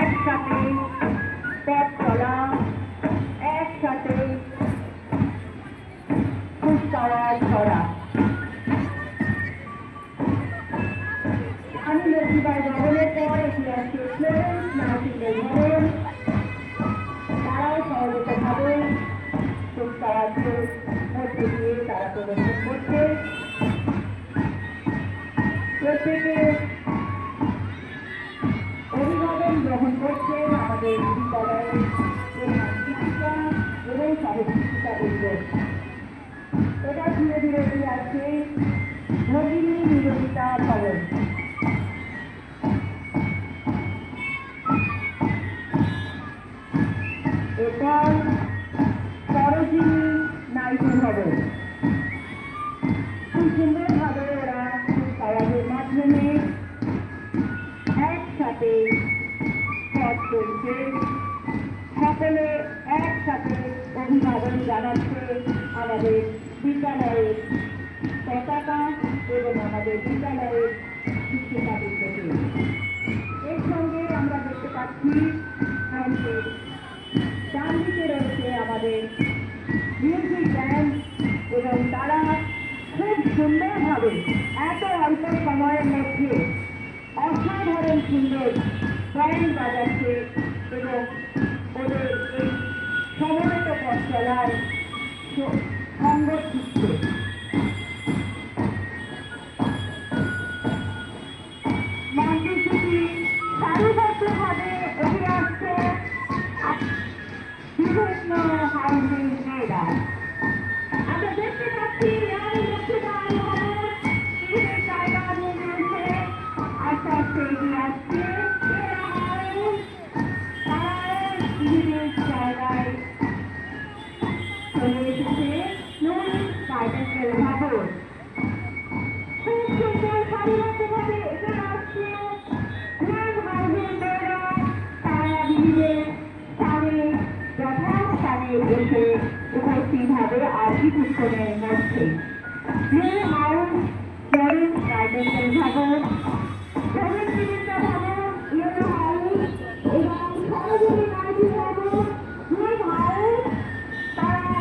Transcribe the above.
একসাথে পথ চলা একসাথে কুচকাওয়াজ করা। আমি লক্ষ্মীবাই ভবনের পর তারাও সহজতভাবে কুচকাওয়াজের তারা প্রদর্শন প্রত্যেকে গ্রহণ করছেন আমাদের বিদ্যালয়ের এটা ধীরে ধীরে এগিয়ে আসছে ভগিনী নিরবিতা ভবন সকলে একসাথে অভিভাবন জানাচ্ছে আমাদের বিদ্যালয়ের পতাকা এবং আমাদের বিদ্যালয়ের শিক্ষিকাবৃন্দকে এর সঙ্গে আমরা দেখতে পাচ্ছি ডান দিকে রয়েছে আমাদের মিউজিক ব্যান্ড এবং তারা খুব সুন্দরভাবে এত অল্প সময়ের মধ্যে অসাধারণ সুন্দর ব্যান্ড বাজাচ্ছে। সঙ্গ দিচ্ছে মন্দিরটি সারিবদ্ধভাবে এগিয়ে আসছে বিভিন্ন মেয়েরা। আমরা দেখতে পাচ্ছি এসে উপস্থিত হবে আর কিছুক্ষণের মধ্যে নিউ হাউস ফ্লোরেন্স গার্ডেন্সের ভবন